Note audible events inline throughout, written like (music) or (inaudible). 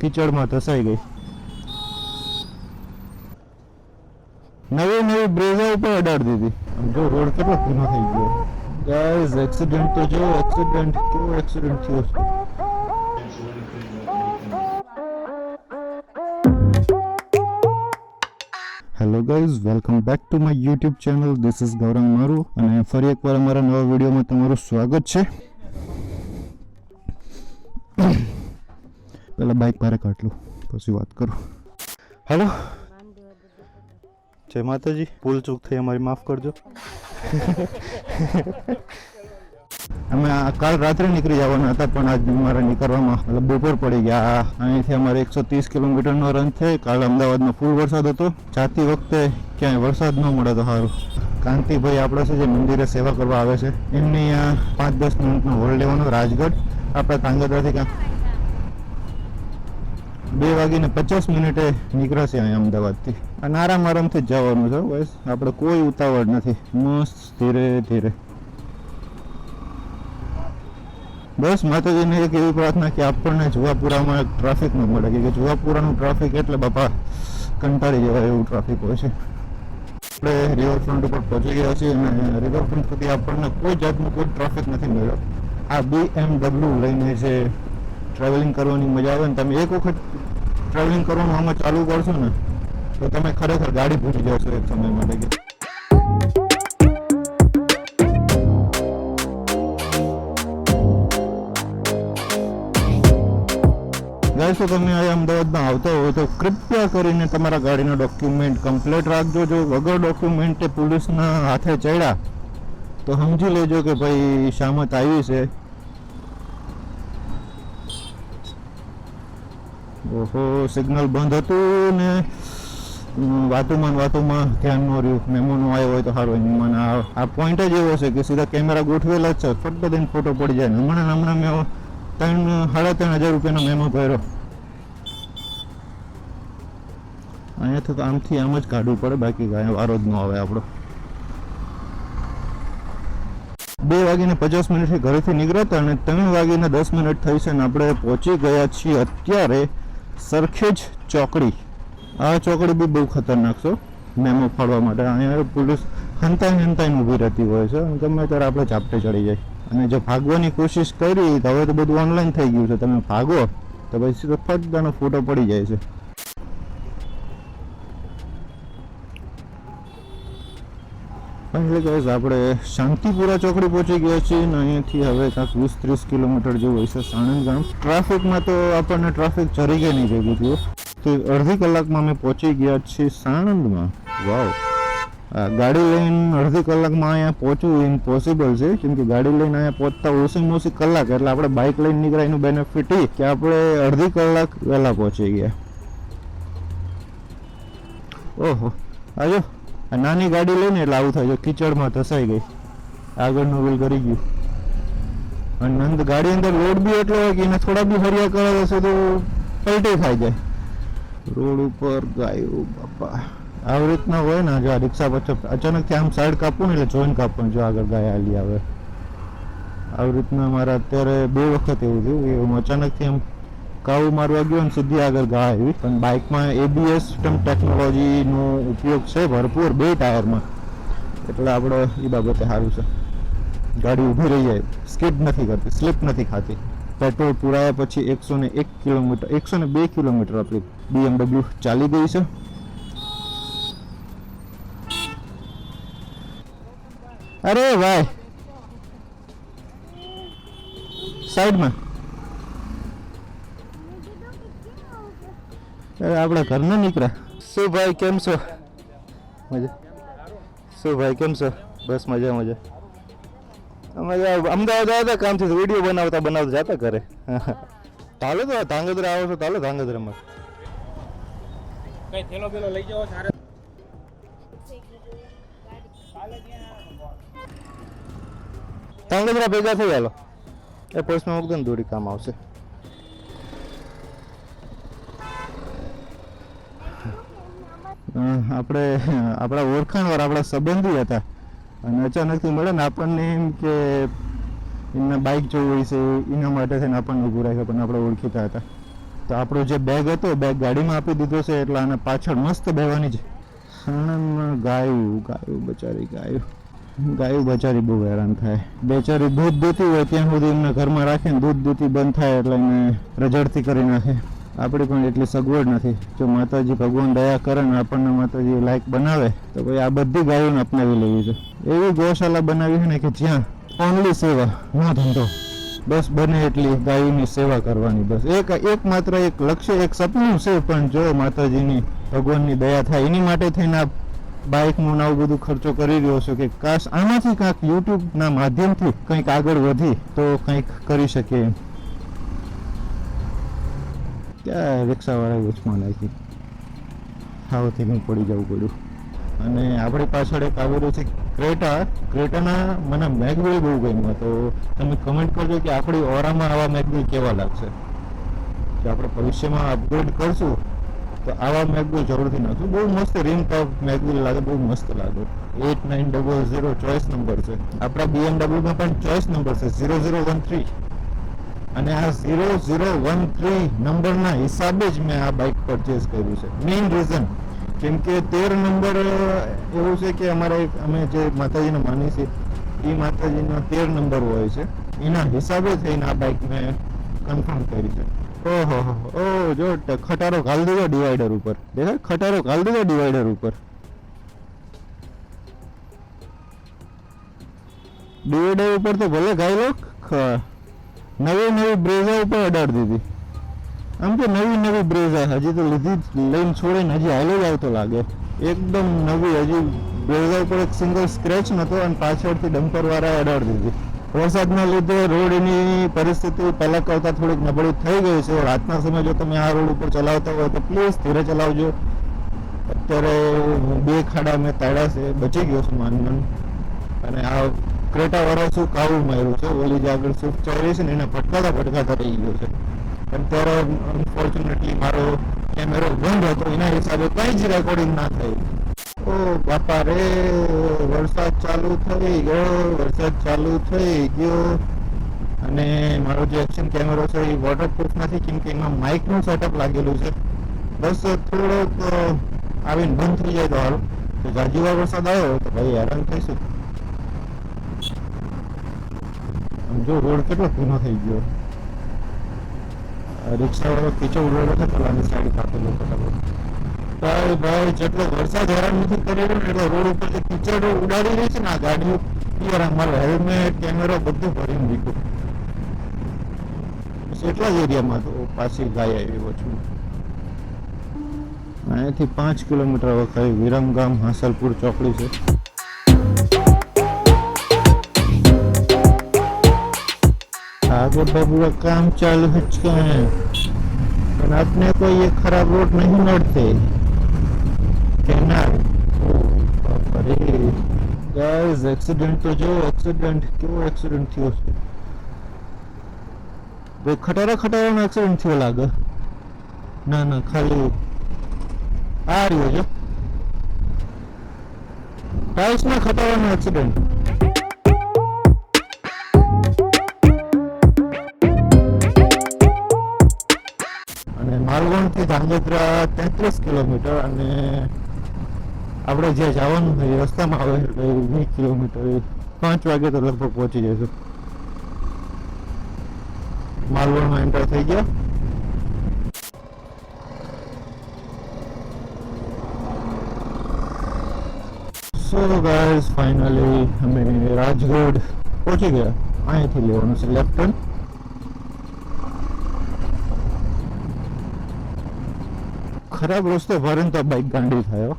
કીચડમાં ધસાઈ ગઈ. નવી નવી બ્રેઝા ઉપર અડાડી દીધી. જો રોડ કેટલો ધીમો થઈ ગયો. ગાઈઝ એક્સિડન્ટ તો જો એક્સિડન્ટ કેવો એક્સિડન્ટ થયો? છે hello guys welcome back to my YouTube channel this is Gaurang મારું અને ફરી એકવાર અમારા નવા વિડીયોમાં તમારું સ્વાગત છે. પહેલાં બાઇક ભારે કાઢલું. પછી વાત કરું. હલો. જય માતાજી. ભૂલ ચૂક થઈ, અમારી માફ કરજો. (laughs) અમે કાલ રાત્રે નીકળી જવાના હતા, પણ આજ અમારે નીકળવામાં, મતલબ બપોર પડી ગયા. અહીંથી અમારે એકસો ત્રીસ કિલોમીટરનો રન થઈ કાલ અમદાવાદમાં ફૂલ વરસાદ હતો. જાતી વખતે ક્યાંય વરસાદ ન મળે તો સારું. કાંતિભાઈ આપણે છે, જે મંદિરે સેવા કરવા આવે છે. એમની પાંચ દસ મિનિટનો હોલ્ડ લેવાનો, રાજગઢ. આપણે કાંગદરાથી ક્યાંક બે વાગીને પચાસ મિનિટે નીકળશે અહીંયા અમદાવાદથી. અને આરામ આરામથી જ જવાનું છે, બસ. આપણે કોઈ ઉતાવળ નથી. મસ્ત, ધીરે ધીરે. બસ, માતાજીને એક એવી પ્રાર્થના કે આપણને જુવાપુરામાં ટ્રાફિક ન મળે કે જુવાપુરાનું ટ્રાફિક એટલે બાપા કંટાળી જવાય એવું ટ્રાફિક હોય છે. આપણે રિવરફ્રન્ટ ઉપર પહોંચી ગયા છીએ અને રિવરફ્રન્ટ સુધી આપણને કોઈ જાતનું કોઈ ટ્રાફિક નથી મળ્યો. આ બી એમ ડબલ્યુ લઈને જે ટ્રાવેલિંગ કરવાની મજા આવે ને, તમે એક વખત ટ્રાવેલિંગ કરવાનું આમાં ચાલુ કરશો ને, તો તમે ખરેખર ગાડી ભૂલી જશો એક સમય માટે ગાઈસ તમે અહીંયા અમદાવાદમાં આવતા હોય તો કૃપયા કરીને તમારા ગાડીના ડોક્યુમેન્ટ કમ્પ્લીટ રાખજો. જો વગર ડોક્યુમેન્ટે પોલીસના હાથે ચડ્યા, તો સમજી લેજો કે ભાઈ શામત આવી છે. ઓહો સિગ્નલ બંધ હતું ને? વાતુમાં વાતુમાં ધ્યાન ન રહ્યું. મેમોનો આવ્યો હોય તો સારું મને આ પોઈન્ટ જ એવો છે કે સીધા કેમેરા ગોઠવેલા જ છે. ફટ દઈને ફોટો પડી જાય હમણાં હમણાં મેં ત્રણ, સાડા ત્રણ હજાર રૂપિયાનો મેમો ભર્યો. અહીંયાથી તો આમથી આમ જ કાઢવું પડે. બાકી કાંઈ વારો જ ન આવે આપણો. બે વાગીને પચાસ મિનિટથી ઘરેથી નીકળ્યા હતા અને ત્રણ વાગીને દસ મિનિટ થઈ છે ને આપણે પહોંચી ગયા છીએ અત્યારે સરખેજ ચોકડી. આ ચોકડી બી બહુ ખતરનાક છે. મેમો ફાડવા માટે. અહીંયા પોલીસ હંતાઈને હંતાઈને ઊભી રહેતી હોય છે. ગમે ત્યારે આપણે ચાપટે ચડી જાય. અને જો ભાગવાની કોશિશ કરી, તો હવે તો બધું ઓનલાઈન થઈ ગયું છે. તમે ભાગો, તો પછી સીધો ફટદાનો ફોટો પડી જાય છે. એટલે ગાઈઝ આપણે શાંતિપુરા ચોકડી પહોંચી ગયા છીએ અને અહીંયાથી હવે કાંઈક વીસ ત્રીસ કિલોમીટર જેવું હશે સાણંદ ગામ. ટ્રાફિકમાં તો આપણને ટ્રાફિક ચરી ગયા નહીં ભેગું થયું. તો અડધી કલાકમાં અમે પહોંચી ગયા છીએ સાણંદમાં. વાવ. ગાડી લઈને અડધી કલાકમાં અહીંયા પહોંચવું ઇમ્પોસિબલ છે, કેમ કે ગાડી લઈને અહીંયા પહોંચતા ઓછી ઓછી કલાક, એટલે આપણે બાઇક લઈને નીકળ્યા, એનું બેનિફિટ એ કે આપણે અડધી કલાક વહેલા પહોંચી ગયા. ઓહો. આજો. નાની ગાડી લઈને એટલે આવું થાય કીચડમાં ધસાઈ ગઈ. આગળનું વ્હીલ કરી ગયું. અને નંદ ગાડી અંદર રોડ બી એટલો હોય કે એને થોડા બી હરિયા કરે હશે તો પલટી ખાઈ જાય. રોડ ઉપર ગાયું, બાપા. આવી રીતના હોય ને, જો આ રિક્ષા પછી અચાનકથી આમ સાઈડ કાપું ને એટલે જોઈન કાપું જો આગળ ગાય હાલી આવે. આવી રીતના મારા અત્યારે બે વખત એવું થયું કે હું અચાનકથી આમ કાવું મારવા ગયો ને સીધી આગળ ગાય આવી. પણ બાઇકમાં એબીએસ ટેકનોલોજીનો ઉપયોગ છે ભરપૂર બે ટાયરમાં. એટલે આપણે એ બાબતે સારું છે. ગાડી ઊભી રહી જાય. સ્કીપ નથી કરતી, સ્લીપ નથી ખાતી. પેટ્રોલ પૂરાયા પછી એકસો ને એક કિલોમીટર, એકસો ને બે કિલોમીટર આપણી બીએમડબલ્યુ ચાલી ગઈ છે. અરે ભાઈ! સાઈડમાં. આપણા ઘરના નીકળ્યા. શું ભાઈ કેમ છો? મજા. શું ભાઈ કેમ છો? બસ મજા મજા. અમે અમદાવાદ આવ્યા હતા કામથી વીડિયો બનાવતા બનાવતા જતા ઘરે. તાલે તો ધાંગધ્રા આવો છો તાલે ધાંગધ્રામાં. કઈ થેલો બેલો લઈ જાઓ સારા. ધાંગધ્રા ભેગા થઈ ગયા એ પોસ્ટમાં મૂકદો ને દોડી કામ આવશે. આપણે, આપણા ઓળખાણવાર આપણા સંબંધી હતા. અને અચાનકથી મળે ને આપણને એમ કે એમના બાઇક જોવું હોય છે, એના માટે થઈને આપણને ઊભું રાખ્યો પણ આપણે ઓળખીતા હતા. તો આપણો જે બેગ હતો બેગ ગાડીમાં આપી દીધો છે, એટલે આને પાછળ મસ્ત બેવાની છે. સાણંદમાં ગાયું ગાયું બચારી, ગાયું. ગાયું બચારી બહુ હેરાન થાય. બેચારી દૂધ દૂતી હોય, ત્યાં સુધી એમના ઘરમાં રાખીને દૂધ દૂતી બંધ થાય, એટલે એને રજડતી કરી નાખે. આપણી પણ એટલી સગવડ નથી. જો માતાજી ભગવાન દયા કરે ને આપણને માતાજી લાયક બનાવે, તો ભાઈ આ બધી ગાયોને અપનાવી લેવી છે. એવી ગૌશાલા બનાવી છે ને કે જ્યાં ઓનલી સેવા, નો ધંધો. બસ બને એટલી ગાયોની સેવા કરવાની બસ. એક એક માત્ર એક લક્ષ્ય, એક સપનું છે, પણ જો માતાજીની ભગવાનની દયા થાય, એની માટે થઈને આ બાઇકનું આવું બધું ખર્ચો કરી રહ્યો છું કે કાશ આમાંથી કાંઈક યુટ્યુબના માધ્યમથી કંઈક આગળ વધી, તો કંઈક કરી શકીએ એમ. ક્યાં રિક્ષાવાળા વચમાં નાખી હાવથી હું પડી જવું પડ્યું. અને આપણી પાછળ એક આવેલું છે ક્રેટા. ક્રેટાના મને મેગવિલ બહુ ગમ્યું તો તમે કમેન્ટ કરજો કે આપણી ઓરામાં આવા મેગવિલ કેવા લાગશે. જો આપણે ભવિષ્યમાં અપગ્રેડ કરશું, તો આવા મેગવિલ જરૂરથી નાખશું. બહુ મસ્ત રિમ ટોપ મેગવિલ લાગે, બહુ મસ્ત લાગે. Eight nine double zero choice number છે. આપણા બીએમડબલ્યુમાં પણ ચોઈસ નંબર છે ઝીરો ઝીરો વન થ્રી અને આ ઝીરો ઝીરો વન થ્રી નંબરના હિસાબે જ મેં આ બાઇક પરચેસ કર્યું છે. મેઇન રીઝન કેમ કે તેર નંબર એવું છે કે અમારા અમે જે માતાજીને માની છે એ માતાજીના તેર નંબર હોય છે. એના હિસાબે થઈને આ બાઇક મેં કન્ફર્મ કરી છે. ઓહો ઓ, જો ખટારો ઘાલ દીધો ડિવાઈડર ઉપર. દેખાય? ખટારો ઘાલ દીધો ડિવાઈડર ઉપર. ડિવાઈડર ઉપર તો ભલે ગાયલો, ખ- નવી નવી બ્રેઝા ઉપર અડાડી દીધી આમ તો નવી નવી બ્રેઝા હજી તો લીધી લઈને છોડીને હજી હાલો જ આવતો લાગે. એકદમ નવી, હજી બ્રેઝા ઉપર એક સિંગલ સ્ક્રેચ નહોતો અને પાછળથી ડમ્પર વાળા અડાડી દીધી વરસાદના લીધે રોડની પરિસ્થિતિ પહેલાં કરતાં થોડીક નબળી થઈ ગઈ છે. રાતના સમય જો તમે આ રોડ ઉપર ચલાવતા હોય તો પ્લીઝ ધીરે ચલાવજો. અત્યારે બે ખાડા મેં તાળ્યા છે, બચી ગયો છું માન અને આ ક્રેટા વાળા શું કાવું માર્યું છે? ઓલી જે આગળ સ્વિફ્ટ ચાલી છે ને, એને ભટકાતા ભટકાતા રહી ગયો છે. અત્યારે અનફોર્ચ્યુનેટલી મારો કેમેરો બંધ હતો. એના હિસાબે કંઈ જ રેકોર્ડિંગ ના થયું. ઓ બાપા રે, વરસાદ ચાલુ થઈ ગયો, વરસાદ ચાલુ થઈ ગયો. અને મારો જે એક્શન કેમેરો છે એ વોટરપ્રૂફ નથી, કેમ કે એમાં માઇકનું સેટઅપ લાગેલું છે. બસ થોડોક આવીને બંધ થઈ જાય તો હાલ તો જાજીવા વરસાદ આવ્યો તો ભાઈ હેરાન થઈશું આમ જો રોડ કેટલો ભીનો થઈ ગયો. રિક્ષા કીચો રોડ છે પેલાની સાઈડ કાપેલો ફટાફટ ભાઈ ભાઈ, જેટલો વરસાદ હેરાન નથી કરેલો એટલો રોડ ઉપર જે કીચડો ઉડાડી રહી છે ને આ ગાડીઓ. યાર અમારો હેલ્મેટ કેમેરો બધું ભરીને બસ એટલા જ એરિયામાં તો પાછી ગાય આવી વચ્ચે અહીંયાથી પાંચ કિલોમીટર વખાઈ વિરમગામ, હાંસલપુર ચોકડી છે. आगे बबुआ काम चालू है चुके हैं पर अपने को ये खराब रोड नहीं नड़ते કેનાલ ગાઈઝ એક્સિડન્ટ તો જો એક્સિડન્ટ કેવો એક્સિડન્ટ થયો છે ભાઈ ખટારા ખટારાનો એક્સિડન્ટ થયો લાગે ના ના ખાલી આ રહ્યો છે ટાઇલ્સના ખટારાનો એક્સિડન્ટ માલવણથી ધાંગધ્રા તેત્રીસ કિલોમીટર અને આપણે જે જવાનું છે રસ્તામાં આવે એટલે વીસ કિલોમીટર પાંચ વાગે તો લગભગ પહોંચી જઈશું. માલવણમાં એન્ટર થઈ ગયા. સો ગાઈઝ ફાઇનલી અમે રાજગઢ પહોંચી ગયા. અહીંયાથી લેવાનું છે લેફ્ટ ટર્ન ખરાબ રસ્તો ભરીને તો બાઇક ગાંડી થયો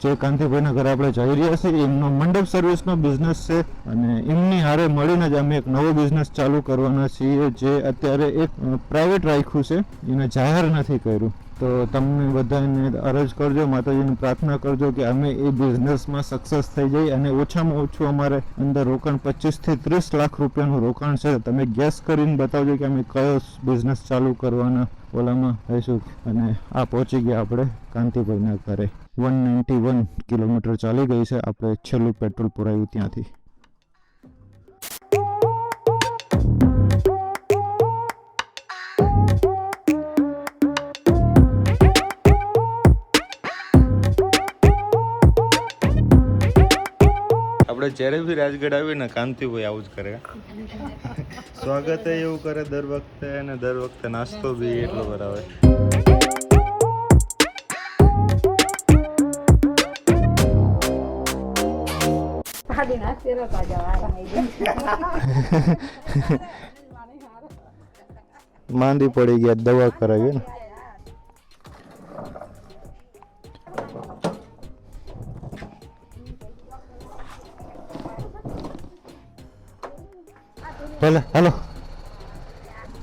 જે કાંતિભાઈના ઘરે આપણે જઈ રહ્યા છીએ, એમનો મંડપ સર્વિસનો બિઝનેસ છે અને એમની હારે મળીને જ અમે એક નવો બિઝનેસ ચાલુ કરવાના છીએ, જે અત્યારે એક પ્રાઇવેટ રાખ્યું છે. એને જાહેર નથી કર્યું. તો તમને બધાને અરજ કરજો, માતાજીને પ્રાર્થના કરજો કે અમે એ બિઝનેસમાં સક્સેસ થઈ જઈએ અને ઓછામાં ઓછું અમારે અંદર રોકાણ પચીસથી ત્રીસ લાખ રૂપિયાનું રોકાણ છે. તમે ગેસ કરીને બતાવજો કે અમે કયો બિઝનેસ ચાલુ કરવાના ઓલામાં રહીશું. અને આ પહોંચી ગયા આપણે કાંતિભાઈના ઘરે. વન નાઇન્ટી વન કિલોમીટર ચાલી ગઈ છે. આપણે છેલ્લું પેટ્રોલ પુરાયું ત્યાંથી. આપણે જ્યારે બી રાજગઢ આવીએ ને કાંતિભાઈ આવું જ કરે સ્વાગત એવું કરે દર વખતે અને દર વખતે નાસ્તો બી એટલો કરાવે. (laughs) (laughs) (laughs) માંદી પડી ગયા દવા કરાવી ને ભલે હાલો.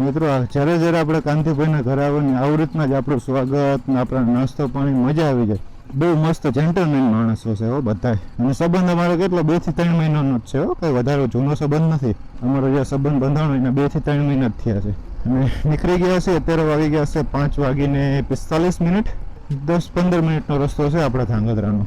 મિત્રો જ્યારે જ્યારે આપણે કાંતિભાઈના ઘરે આવવાની આવી રીતના જ આપણું સ્વાગત ને આપણા નાસ્તો પાણી, મજા આવી જાય. બહુ મસ્ત જેન્ટલમેન માણસો છે હો બધા અને સંબંધ અમારો કેટલો, બેથી ત્રણ મહિનાનો જ છે હો. કંઈ વધારે જૂનો સંબંધ નથી. અમારો જે સંબંધ બંધાણો એના બેથી ત્રણ મહિના જ થયા છે. અને નીકળી ગયા છે, અત્યારે વાગી ગયા છે પાંચ વાગીને પિસ્તાલીસ મિનિટ. દસ પંદર મિનિટનો રસ્તો છે આપણા ધાંગધ્રાનો.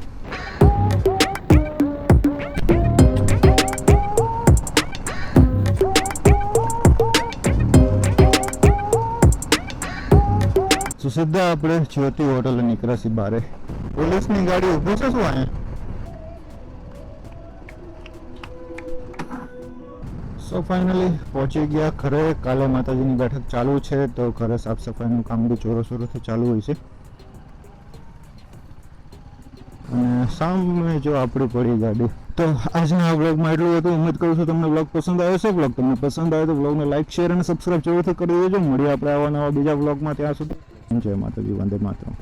તો સીધા આપણે જ્યોતિ હોટલ નીકળ્યા બારે. પોલીસની ગાડી ઊભી છે શું અહીંયા? સો ફાઇનલી પહોંચી ગયા ઘરે. કાલે માતાજીની બેઠક ચાલુ છે, તો ઘરે સાફ સફાઈનું કામ બી જોરો શોરોથી ચાલુ હોય છે. અને સામે જો આપણી પડી ગાડી. તો આજના બ્લોગમાં એટલું હતું. ઉમેદ કરું છું તમને બ્લોગ પસંદ આવ્યો છે બ્લોગ તમને પસંદ આવે તો બ્લોગને લાઈક, શેર અને સબસ્ક્રાઈબ જરૂરથી કરી દેજો. મળીએ આપણે આવા નવા બીજા બ્લોગમાં ત્યાં સુધી જય માતાજી વંદે માતરમ